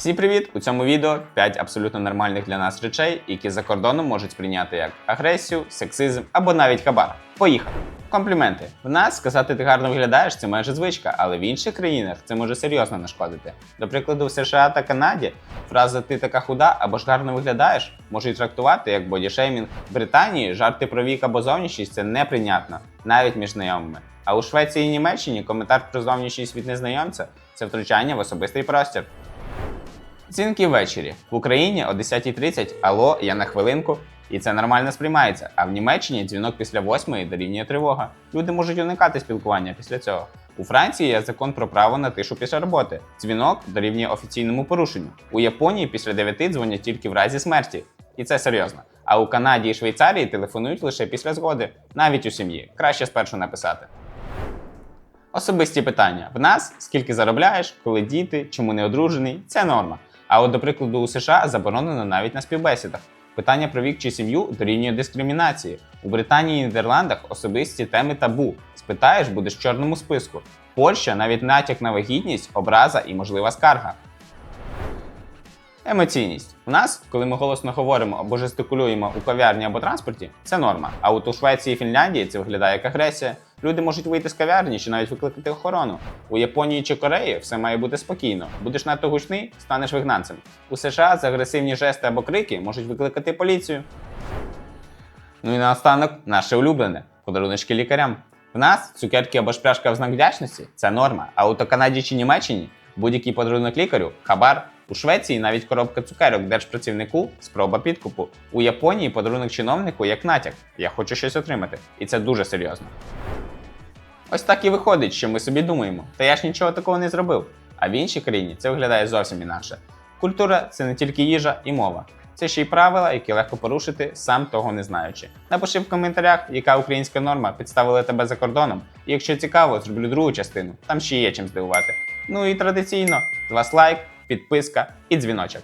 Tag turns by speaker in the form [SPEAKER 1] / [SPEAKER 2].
[SPEAKER 1] Всім привіт! У цьому відео 5 абсолютно нормальних для нас речей, які за кордоном можуть сприйняти як агресію, сексизм або навіть хабар. Поїхали! Компліменти. В нас сказати ти гарно виглядаєш це майже звичка, але в інших країнах це може серйозно нашкодити. До прикладу, в США та Канаді фраза ти така худа або ж гарно виглядаєш можуть трактувати як бодішеймінг. В Британії жарти про вік або зовнішність це неприйнятно, навіть між знайомими. А у Швеції і Німеччині коментар про зовнішність від незнайомця це втручання в особистий простір. Дзвінки ввечері. В Україні о 10.30 Алло, я на хвилинку. І це нормально сприймається. А в Німеччині дзвінок після 8 дорівнює тривога. Люди можуть уникати спілкування після цього. У Франції є закон про право на тишу після роботи. Дзвінок дорівнює офіційному порушенню. У Японії після 9 дзвонять тільки в разі смерті. І це серйозно. А у Канаді і Швейцарії телефонують лише після згоди, навіть у сім'ї. Краще спершу написати. Особисті питання. В нас скільки заробляєш, коли діти, чому не одружений, це норма. А от, до прикладу, у США заборонено навіть на співбесідах. Питання про вік чи сім'ю дорівнює дискримінації. У Британії і Нідерландах особисті теми табу. Спитаєш, будеш в чорному списку. Польща навіть натяк на вагітність, образа і можлива скарга. Емоційність. У нас, коли ми голосно говоримо або жестикулюємо у кав'ярні або транспорті, це норма. А от у Швеції і Фінляндії це виглядає як агресія. Люди можуть вийти з кав'ярні чи навіть викликати охорону. У Японії чи Кореї все має бути спокійно. Будеш надто гучний, станеш вигнанцем. У США за агресивні жести або крики можуть викликати поліцію. Ну і наостанок наше улюблене подаруночки лікарям. В нас цукерки або ж пляшка в знак вдячності це норма. А от у Канаді чи Німеччині будь-який подарунок лікарю хабар. У Швеції навіть коробка цукерок держпрацівнику спроба підкупу. У Японії подарунок чиновнику як натяк. Я хочу щось отримати. І це дуже серйозно. Ось так і виходить, що ми собі думаємо, та я ж нічого такого не зробив. А в іншій країні це виглядає зовсім інакше. Культура це не тільки їжа і мова. Це ще й правила, які легко порушити, сам того не знаючи. Напиши в коментарях, яка українська норма підставила тебе за кордоном. І якщо цікаво, зроблю другу частину. Там ще є чим здивувати. Ну і традиційно, з вас лайк, підписка і дзвіночок.